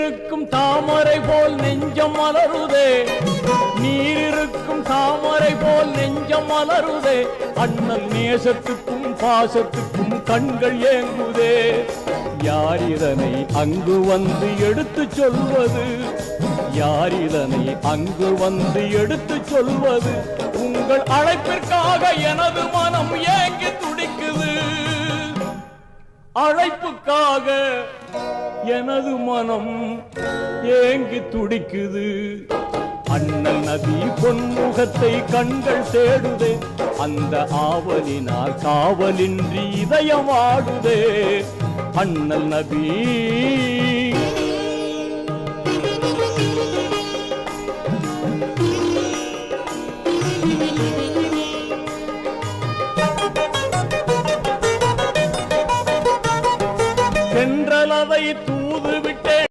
நீரிருக்கும் தாமரை போல் நெஞ்சம் மலருதே நீரிருக்கும் தாமரை போல் நெஞ்சம் மலருதே அண்ணல் நேசத்துக்கும் பாசத்துக்கும் கண்கள் ஏங்குதே. யார் இதனை அங்கு வந்து எடுத்து சொல்வது? யார் இதனை அங்கு வந்து எடுத்து சொல்வது? உங்கள் அழைப்பிற்காக எனது மனம் ஏங்கி துடிக்குது. அழைப்புக்காக எனது மனம் ஏங்கி துடிக்குது. அண்ணன் நதி பொன்முகத்தை கண்கள் தேடுதே. அந்த ஆவலினால் காவலின்றி இதயம் ஆடுதே அண்ணல் Thank you. தென்றலதை தூது விட்டேன்.